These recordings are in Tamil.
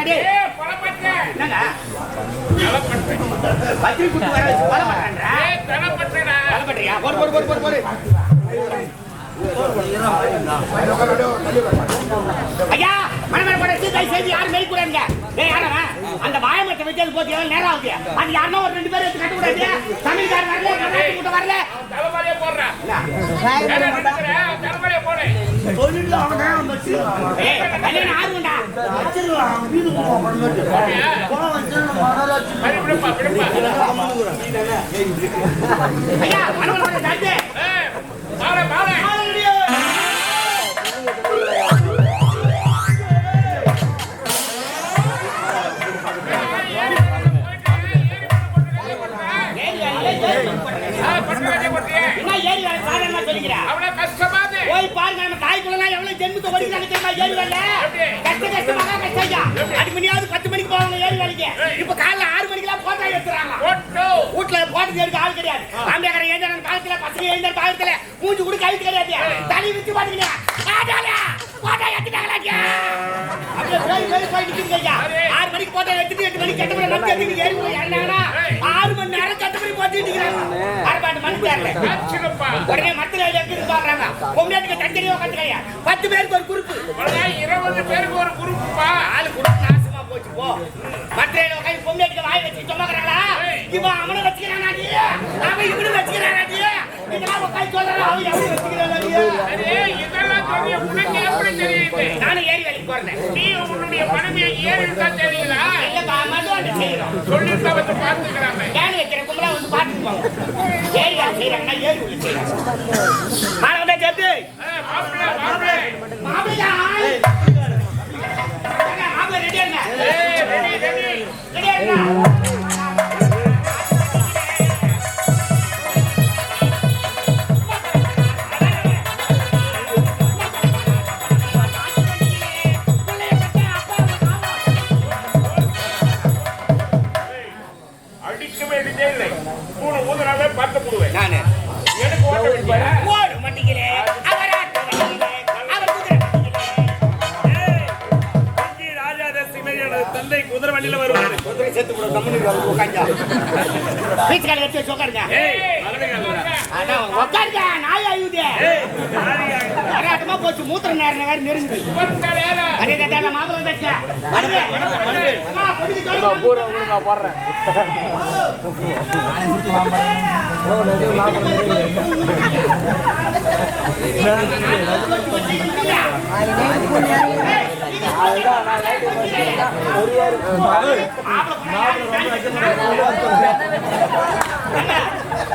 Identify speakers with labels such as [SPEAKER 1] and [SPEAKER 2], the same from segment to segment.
[SPEAKER 1] என்னடே
[SPEAKER 2] ஏ பழப்பட்டேன்
[SPEAKER 1] என்னங்க?
[SPEAKER 2] பழப்பட்டேன்
[SPEAKER 1] பத்திரி குத்து வர வச்சு கொலை பண்றான்றா
[SPEAKER 2] ஏ தரப்பட்டேடா
[SPEAKER 1] கொலை பண்றியா போடு போடு போடு போடு போடு. ஐயா மனமர போட சீதை செய்தி யாரும் மேய் கூடாதுங்க. அந்த மாயமத்தை வச்சு அது போச்சு எவ்வளவு நேரம் ஆகுது. அது யாருன்னா ஒரு ரெண்டு பேரும் எடுத்து கட்ட கூடாது தமிழ்கார் வரல கர்நாடக கூட்டம் வரல.
[SPEAKER 2] தலைமறைய போடுறேன்
[SPEAKER 1] ஜென்மத்தை ஓடிக்கிறாங்க தெரியுமா? ஏறி வேலை? கஷ்ட கஷ்டமாக கஷ்டம் ஐயா. அடி மணியாவது பத்து மணிக்கு போவாங்க ஏறி வேலைக்கு இப்ப காலைல ஆறு மணிக்கெல்லாம் போட்டா எடுத்துறாங்க. வீட்டுல போட்டது எடுக்க ஆள் கிடையாது. ஆம்பியாக்கிற எழுந்தான காலத்துல பசங்க எழுந்தான பாகத்துல மூஞ்சி கூட கழுத்து கிடையாது. தனி வித்து பாத்தீங்கன்னா போட்டா எடுத்துட்டாங்களா அப்படியே போய் ஆறு மணிக்கு போட்டா எடுத்துட்டு எட்டு மணிக்கு எட்டு மணி நேரம் எடுத்துட்டு உடனே மத்தில எப்படி பாக்குறாங்க பொம்மையாட்டுக்கு தனித்தனியா உட்காந்துக்கையா பத்து பேருக்கு ஒரு குரூப்
[SPEAKER 2] அவ்வளவுதான் இருபது பேருக்கு ஒரு குரூப்புப்பா
[SPEAKER 1] ஆளு குறுப்பு நாசமா போச்சு போ மத்திரையில உட்காந்து பொம்மையாட்டுக்கு வாய் வச்சு சொல்லாங்கிறாங்களா இவன் அவனை வச்சுக்கிறானாடி அவன் இவனு வச்சுக்கிறானாடி நானும் ஏறி வேலைக்கு போறேன்
[SPEAKER 2] நீ உன்னுடைய மனைவியை ஏறி இருக்கா தெரியல
[SPEAKER 1] இல்லப்பா மட்டும் செய்யறோம்
[SPEAKER 2] சொல்லிட்டு வந்து பார்த்துக்கிறாங்க
[SPEAKER 1] கேன் வைக்கிற கும்பலா வந்து பார்த்துட்டு போங்க ஏறி வேலை செய்யறாங்கன்னா ஏறி உள்ள செய்யறாங்க மாணவன் ஜெப்தி
[SPEAKER 2] மாப்பிள்ள மாப்பிள்ள
[SPEAKER 1] மாப்பிள்ளை. உட்காருங்க நாய் அழுகுது வராட்டமா போச்சு மூத்திர நேரம் வேற நெருங்குது அதே வருது அம்மா பொடிக்கு சொல்லு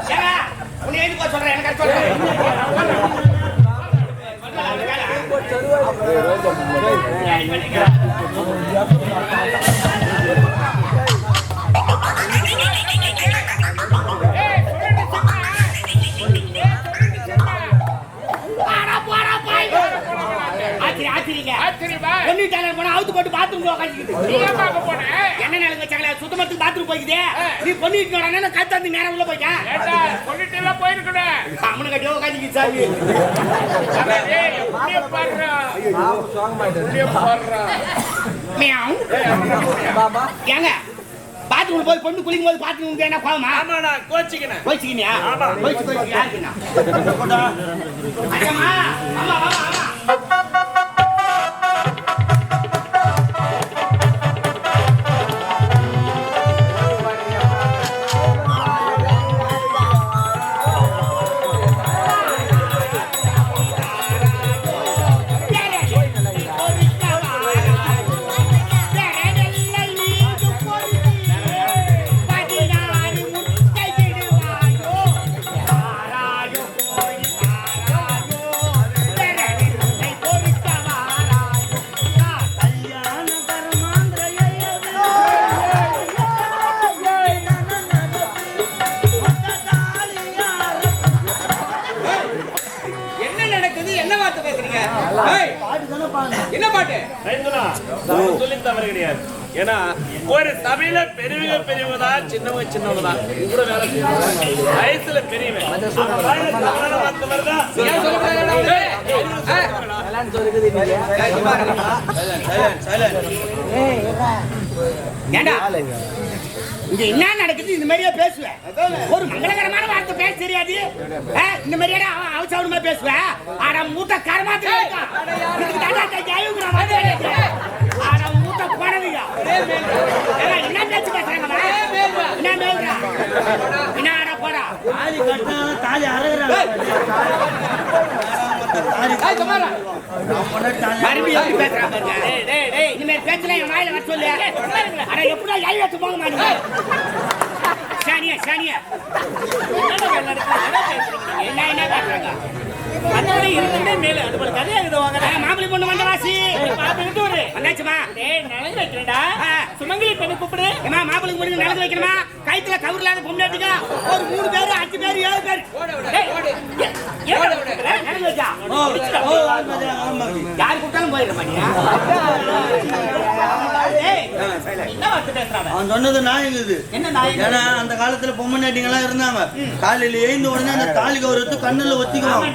[SPEAKER 1] ஏங்க, உன்னை எழுதி போக சொல்றேன் எனக்கு.
[SPEAKER 2] ஆச்சரியமா
[SPEAKER 1] டேலர் போனா அவுத்து போட்டு என்ன நிலைமை சுத்தமத்துக்கு பாத்ரூம் போய்க்குதே? நீ பொண்ணு வீட்டு கத்து வந்து நேரம் உள்ள போயிட்டேன்
[SPEAKER 2] ஏண்டா சொல்லிட்டு எல்லாம் போயிருக்கணும்
[SPEAKER 1] அம்மனு கட்டியோ உட்காந்துக்கு சாமி.
[SPEAKER 2] அதான் டேய், எப்படியே பாடுறா? எப்படியே பாடுறா?
[SPEAKER 1] மியாவ். ஏங்க பாத்ரூம் போய் பொண்ணு குளிக்கும் போது பாத்ரூம் என்ன கோவமா
[SPEAKER 3] ஆமாடா கோச்சிக்கினேன்.
[SPEAKER 1] போய்ச்சிக்கினியா போய்ச்சி போய்ச்சி யாருக்குண்ணா அம்மா ஆமா ஆமா ஆமா
[SPEAKER 4] ஏய், என்ன பாட்டு?
[SPEAKER 3] சொல்லி தவறு கிடையாது ஏன்னா ஒரு சபையில பெரியவங்க பெரியவங்க தான் சின்னவங்க சின்னவங்க தான். இது கூட வேலை வயசுல பெரியவன்.
[SPEAKER 1] ஏண்டா? இங்க என்ன நடக்குது? இந்த மாதிரியே பேசுவேன் ஒரு மங்களகரமான வார்த்தை பேச தெரியாது. இந்த மாதிரியே அவன் அவசரமா பேசுவேன் ஆனா மூட்டை கரமாத்தி இதுக்கு தாண்டா ஜெயங்குறான் வந்து ஆனா மூட்டை போனதுங்க ஏடா, என்ன பேச்சு பேசுறாங்க? என்ன மேல்றா என்ன ஆடா போடா.
[SPEAKER 5] தாலி கட்டினாலும் தாலி அறகுறாங்க.
[SPEAKER 1] பேசுறான் வாயில அட சானியா சானியா என்ன? என்ன பேசுறாங்க
[SPEAKER 3] மேல அது போல கதையா
[SPEAKER 1] மாப்பிள்ளை பொண்ணு வந்த வந்தாச்சுமா?
[SPEAKER 3] டேய் நலங்கு வைக்கிறேன்டா.
[SPEAKER 1] ஆ.
[SPEAKER 3] சுமங்கலி பெண்ணு கூப்பிடு.
[SPEAKER 1] ஏமா மாப்பிள்ளை பொண்ணு நடந்து வைக்கணுமா? கைத்துல கவர் இல்லாத ஒரு மூணு பேரு அஞ்சு பேரு ஏழு பேரு. யார் கூப்பிட்டாலும்
[SPEAKER 5] அவன் சொன்னது நாயங்குது? ஏன்னா அந்த காலத்துல பொம்மநாட்டிங்கெல்லாம் இருந்தாங்க. காலையில எழுந்த உடனே அந்த தாலி கௌரவத்தை கண்ணுல ஒத்திக்குவாங்க.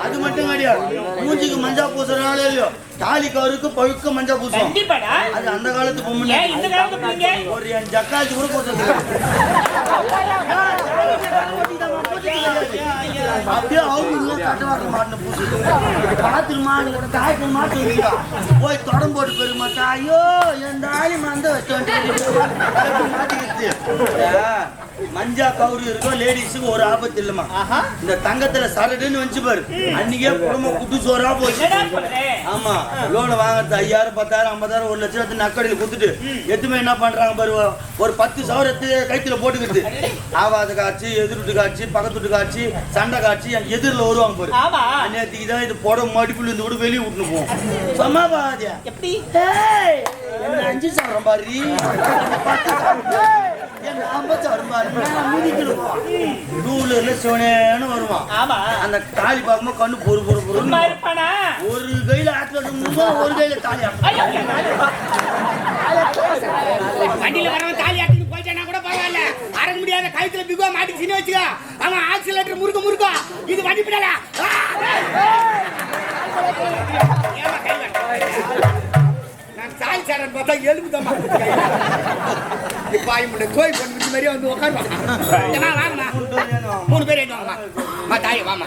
[SPEAKER 5] அது மட்டும் கிடையாது. மூஞ்சிக்கு மஞ்சா பூசுறனால இல்லையோ? தாலி கௌருக்கு பழுக்க மஞ்சா
[SPEAKER 3] கண்டிப்பாடா.
[SPEAKER 5] அது அந்த காலத்து
[SPEAKER 3] இந்த பிள்ளைங்க
[SPEAKER 5] ஒரு என் ஜக்காச்சு கூட போட்டது அப்படியே அவங்க கட்டவாக்க மாட்டின பூசு பாத்துரு மாடு தாய்க்கு மாட்டு போய் தொடம் போட்டு பெருக மாட்டா ஐயோ என் தாலி மந்த வச்சு மாட்டிக்கிச்சு மஞ்சா கவுரு இருக்கும் லேடிஸுக்கு ஒரு ஆபத்து இல்லம்மா இந்த தங்கத்துல சரடுன்னு வச்சு பாரு அன்னைக்கே குடும்பம் குட்டு சோறா போச்சு ஆமா லோன் வாங்குறது ஐயாயிரம் பத்தாயிரம் ஐம்பதாயிரம் ஒரு லட்சம் எடுத்து நக்கடியில் கொடுத்துட்டு எதுவுமே என்ன பண்றாங்க பாரு ஒரு பத்து சவரத்து எடுத்து கைத்துல போட்டுக்கிட்டு. ஆவாத காட்சி எதிர்ட்டு காட்சி பக்கத்து வீட்டு காட்சி சண்டை காட்சி எதிரில் வருவாங்க பாரு
[SPEAKER 3] ஆமா
[SPEAKER 5] நேற்றுக்கு தான் இது புடவை மடிப்புல இருந்து கூட வெளியே விட்டுன்னு போவோம்
[SPEAKER 3] எப்படி
[SPEAKER 5] அஞ்சு சவரம் பாரு பத்து வருவான்
[SPEAKER 3] ஆமா
[SPEAKER 5] அந்த தாலி பார்க்கும்போது கண்ணு பொறு பொறு ஒரு கையில ஆத்துல ஒரு கையில தாலி
[SPEAKER 1] கழுத்துல பிகோ மாட்டிக்கிச்சுன்னு வச்சுக்கோ அவன் ஆக்சிலேட்டர் முறுக்க முறுக்கா. இது வண்டி பிடல நான் தாலி சேரன் பார்த்தா எலும்பு தான் இப்ப ஆயி கோயில் பண்ணி மாதிரியே வந்து உட்காருவான் வாங்கம்மா. மூணு பேர் எழுந்து வாங்கம்மா? மா தாய் வாமா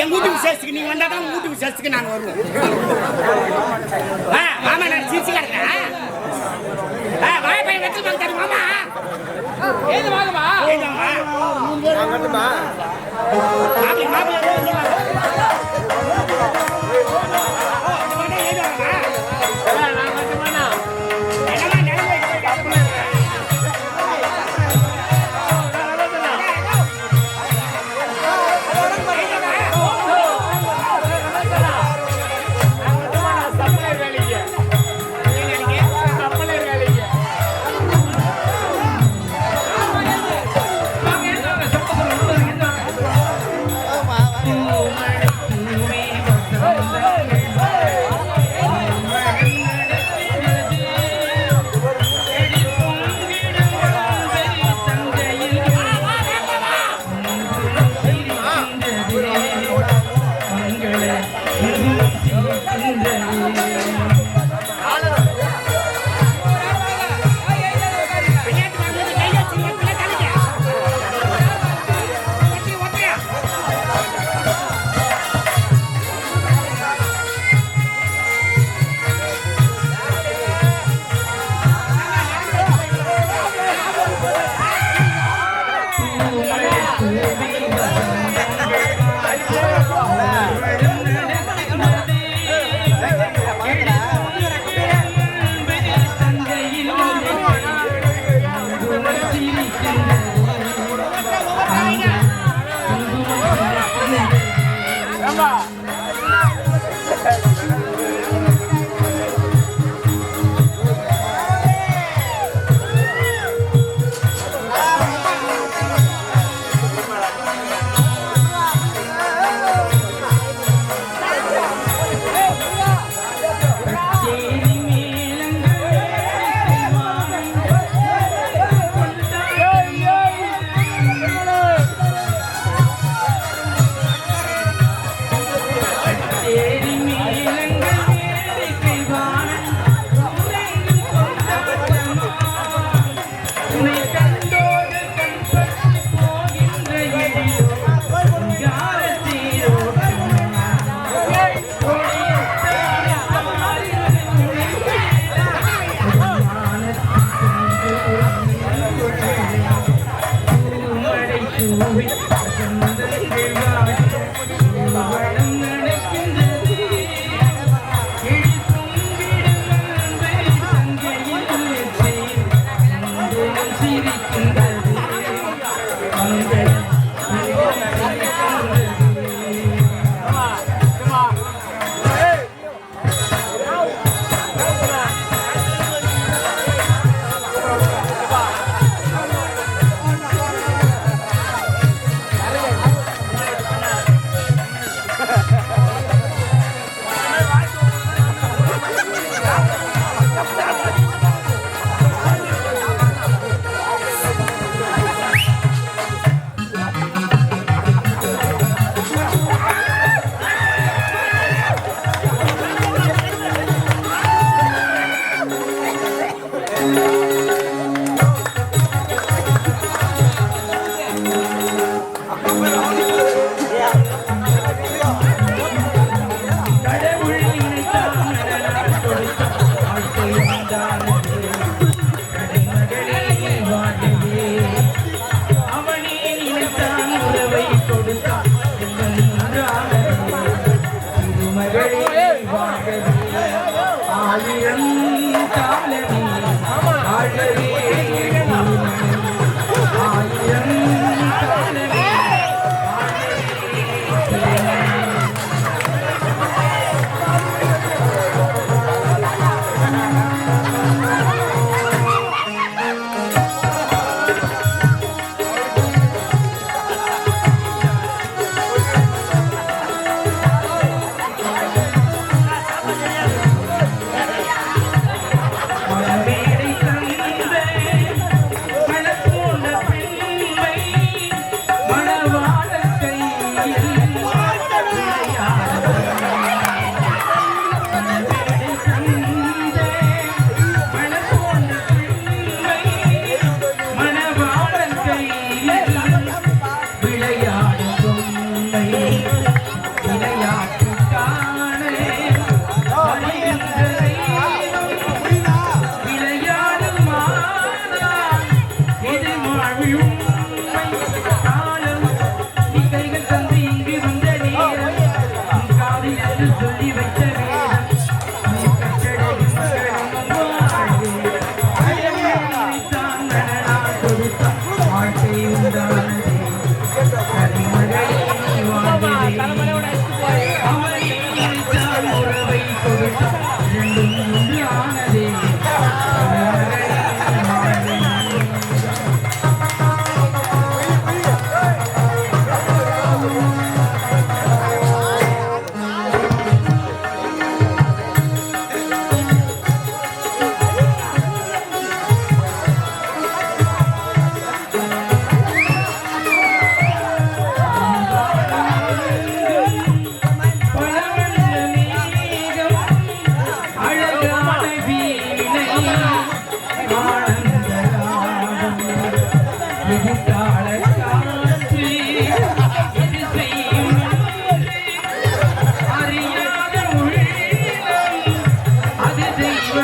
[SPEAKER 1] என் வீட்டு விசேஷத்துக்கு நீங்க வந்தா தான் வீட்டு விசேஷத்துக்கு நான் வருவோம். ஆ மாமா நான் சிரிச்சு கிடக்கிறேன் ஆ வாய் பையன் வெற்றி பண்ணி
[SPEAKER 4] ஏது வாங்கம்மா?
[SPEAKER 1] எழுந்து வாங்கம்மா
[SPEAKER 2] ஏய்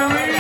[SPEAKER 6] தெய்வ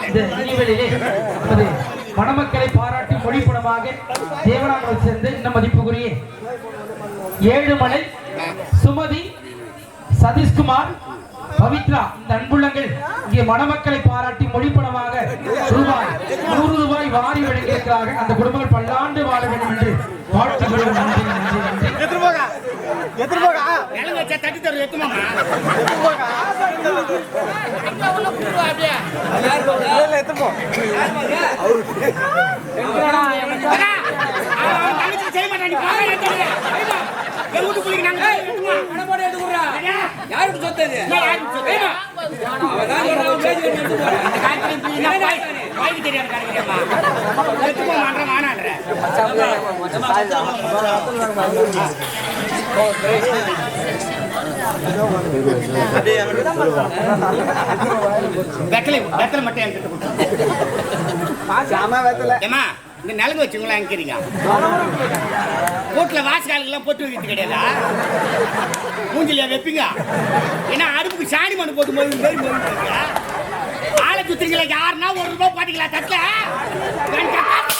[SPEAKER 6] இந்த நிகழ்விலே நமது மணமக்களை பாராட்டி மொழிப்படமாக தேவனாமல் சேர்ந்து இந்த மதிப்புக்குரிய ஏழுமலை சுமதி சதீஷ்குமார் பவித்ரா இந்த அன்புள்ளங்கள் இங்கே மணமக்களை பாராட்டி மொழிப்படமாக ரூபாய் நூறு ரூபாய் வாரி வழங்கியிருக்கிறார்கள். அந்த குடும்பங்கள் பல்லாண்டு வாழ வேண்டும் என்று வாழ்த்துக்கள் நன்றி நன்றி நன்றி
[SPEAKER 1] நலுங்கு வச்சா தட்டி தரு எத்துமாமா? செய்ய மாட்டான் நீ நாங்க எடுத்துமா.
[SPEAKER 4] பணம் எடுத்து கொடுறா
[SPEAKER 1] அண்ணா,
[SPEAKER 4] யாருக்கு சொத்து? இது
[SPEAKER 1] யாருக்கு.
[SPEAKER 4] அவதான் கேட்டு.
[SPEAKER 1] அந்த தெரியாத.
[SPEAKER 5] அப்படியே
[SPEAKER 1] வெத்தலை மட்டும் என்கிட்ட கொடுத்து ஏமா இந்த நலங்கு வச்சுங்களா எங்கிறீங்க வீட்டுல வாசகாலுக்கெல்லாம் பொட்டு வைக்கிறது கிடையாதா? மூஞ்சிலியா வைப்பீங்க? ஏன்னா அடுப்புக்கு சாணி மண்ணு போட்டு போது ஆளை சுத்துறீங்களா யாருன்னா ஒரு ரூபாய் பாத்தீங்களா தட்டுல ரெண்டு சப்பாத்தி.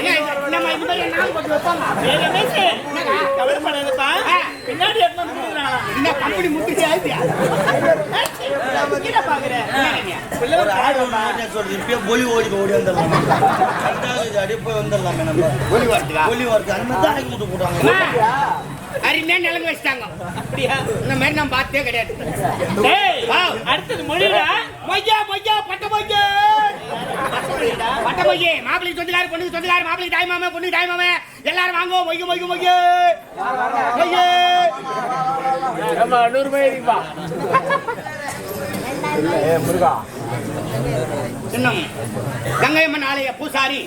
[SPEAKER 1] ஏங்க, நம்ம இது மாதிரி நாலு போட்டு வைப்போமா? என்னங்க? ஆ. இந்த கம்பெனி முட்டுச்சு ஆயிட்டியா? கீழே பாக்குற. என்னங்க?
[SPEAKER 5] ஒரு ஆடு ஒண்ணு மாட்டேன் சொல்றது. இப்பயே ஒலி ஓடி ஓடி வந்துடலாம். அப்படியே போய் வந்துடலாமே நம்ம.
[SPEAKER 1] ஒலி வருதுக்கா?
[SPEAKER 5] ஒலி வருது. அந்த மாதிரி தான் போட்டாங்க.
[SPEAKER 1] அருமையா நிலங்கு வச்சிட்டாங்க. இந்த மாதிரி நான் பார்த்தே கிடையாது. அடுத்தது மொழிடா. மொய்யா மொய்யா பட்ட மொய்யா பட்ட மொய்யே மாப்பிள்ளைக்கு சொந்தக்காரு பொண்ணுக்கு சொந்தக்காரு மாப்பிள்ளைக்கு தாய் மாமா பொண்ணுக்கு தாய் மாமா எல்லாரும் வாங்க மொய்ய மொய்ய மொய்ய. மொய்யே.
[SPEAKER 2] நம்ம நூறு முருகா.
[SPEAKER 1] இன்னும். கங்கையம்மன் ஆலய பூசாரி.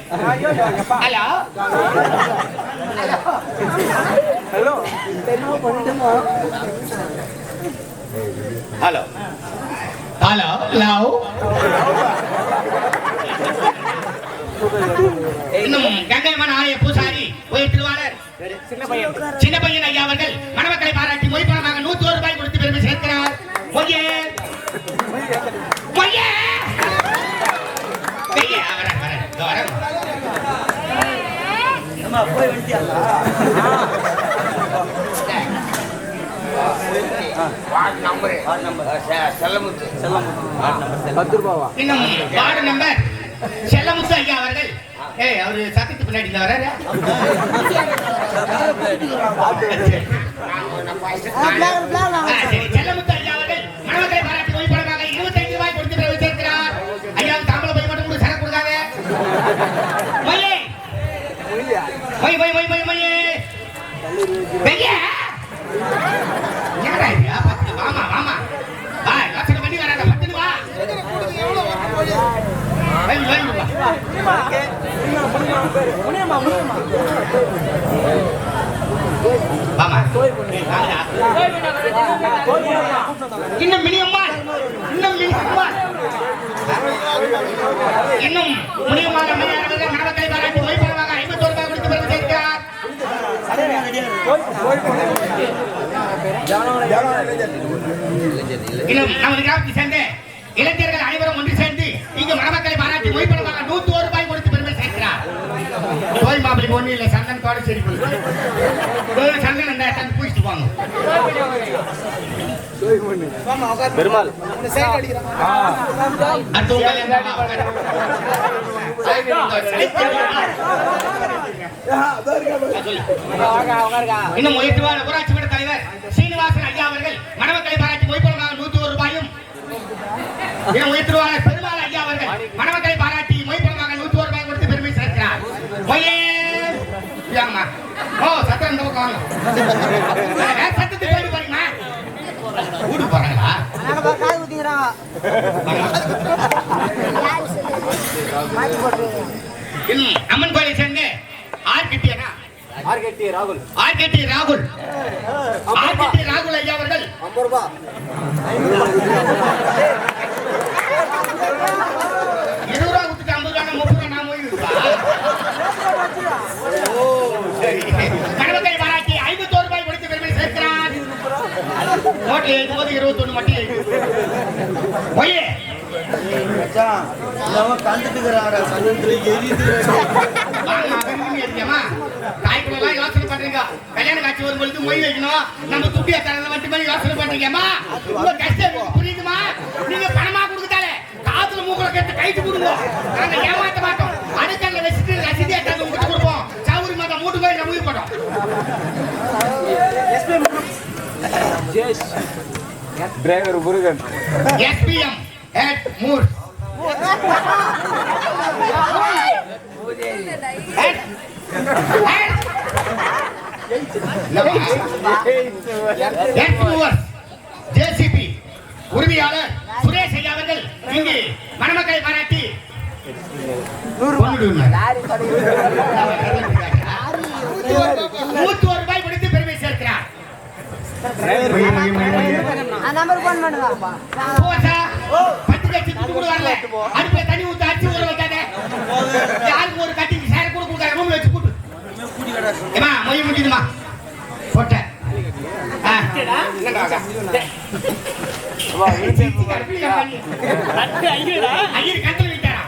[SPEAKER 1] Hello?
[SPEAKER 2] Hello.
[SPEAKER 1] Hello? Hello? Love இன்னும் கங்கையம்மன் ஆலய பூசாரி உயர் திருவாளர்.
[SPEAKER 2] சின்ன பையன்.
[SPEAKER 1] சின்ன பையன் ஐயா அவர்கள் மணமக்களை பாராட்டி மொய் பணமாக நூத்தி ஒரு ரூபாய் கொடுத்து பெருமை சேர்க்கிறார். மொய்யே செல்லமுத்து ஐயா அவர்கள் ஏய் அவரு சத்தத்துக்கு பின்னாடி இந்த வராரு செல்லமுத்து ஐயா அவர்கள் மணமக்களை பாராட்டி மொய் பணமாக இருபத்தைந்து ரூபாய் கொடுத்து பெருமை சேர்க்கிறார் ஐயா தாம்பளை போய் மட்டும் கூட சரக்கு கொடுக்காங்க மொய்யே மொய் மொய் மொய் மொய் மொய்யே பெரிய என்னடா இது பத்து வாமா வாமா வா யோசனை பண்ணி வராத பத்துன்னு வா வை, வை, வா. வாமா. வாங்கடா. இன்னும் மினியம்மா இன்னும் மினியம்மா இன்னும் முனியமான அம்மையாரவர்கள் மணமக்களை பாராட்டி மொய்பரமாக ஐம்பத்தோரு ரூபாய் கொடுத்து பிறகு சேர்க்கிறார் இன்னும் நமது கிராமத்தை சேர்ந்த இளைஞர்கள் அனைவரும் ஒன்று சேர்ந்து இங்கு மணமக்களை பாராட்டி மொய்பரமாக நூத்தி ஒரு ரூபாய் கொடுத்து பெருமை சேர்க்கிறார் கோயில் மாப்பிளைக்கு ஒண்ணு இல்லை சந்தனத்தோட சரி போய் சந்தனம் இந்த தந்து பூச்சிட்டு போங்க.
[SPEAKER 2] பெருமாள்.
[SPEAKER 1] இன்னும் உயர்த்துவார் ஊராட்சி மன்ற தலைவர் சீனிவாசன் ஐயா அவர்கள் மணமக்களை பாராட்டி மொய்பலமாக நூத்தி ஒரு ரூபாயும். இன்னும் உயர்த்துவார் பெருமாள் ஐயா அவர்கள் மணமக்களை பாராட்டி மொய்பலமாக சத்தம் இந்த பக்கம் வாங்க அம்மன் கோயிலை சேர்ந்து ஆர்கிட்டியனா
[SPEAKER 2] ராகுல்
[SPEAKER 1] ஆர்கேடி ராகுல் ஆர்கேடி ராகுல் ஐயா அவர்கள்
[SPEAKER 2] ஐம்பது ரூபாய்
[SPEAKER 1] இருபது ரூபா கொடுத்துட்டு ஐம்பது ரூபா முப்பது ரூபா நான் போயிருக்கா ஓ சரி கணவத்தை பாராட்டி ஐம்பத்தோரு ரூபாய் கொடுத்து பெருமை சேர்க்கிறார் நோட்டில் எழுதும் போது இருபத்தொன்னு மட்டும் எழுது ஒய்யே
[SPEAKER 5] மச்சான், இவன் கண்டுட்டு இருக்கிறான்டா, சமயத்துல எரியுது.
[SPEAKER 1] வாங்க, அவன் எழுதியம்மா தாய்க்குள்ளலாம் யோசனை பண்றீங்க கல்யாண காட்சி வரும்பொழுது மொய் வைக்கணும் நம்ம துப்பியா தரல வண்டி மாதிரி யோசனை பண்றீங்கம்மா உங்க கஷ்டம் எனக்கு புரியுதுமா நீங்க பணமா கொடுத்தாலே காத்துல மூக்குல கட்டு கைட்டு கொடுங்க நாங்க ஏமாத்த மாட்டோம் அடுக்கல்ல வச்சுட்டு ரசீதியா தந்து உங்களுக்கு கொடுப்போம் சவுரி மாதம் மூட்டு போய் நம்ம உயிர்
[SPEAKER 2] டிரைவர் முருகன்
[SPEAKER 1] எஸ்பிஎம் ஹெட் மூர் ஹெட் ஹெட் ஜேசிபி உரிமையாளர் சுரேஷ் ஐயா அவர்கள் இங்கு மணமக்களை பாராட்டி. நூத்தி ஒரு ரூபாய் கொடுத்து பெருமை சேர்க்கிறார்
[SPEAKER 7] நம்பர் போன் பண்ணுங்க
[SPEAKER 1] போச்சா? பத்து கட்சி துட்டு கூட வரல அடுப்புல தண்ணி ஊத்து அரிசி ஊற வைக்காத. யாருக்கு ஒரு கட்டி சேர கூட கொடுக்காத. ரூம்ல வச்சு கூட்டு. ஏமா மொய் முடியுதுமா போட்ட. ஐயர் கந்தல் விட்டாரா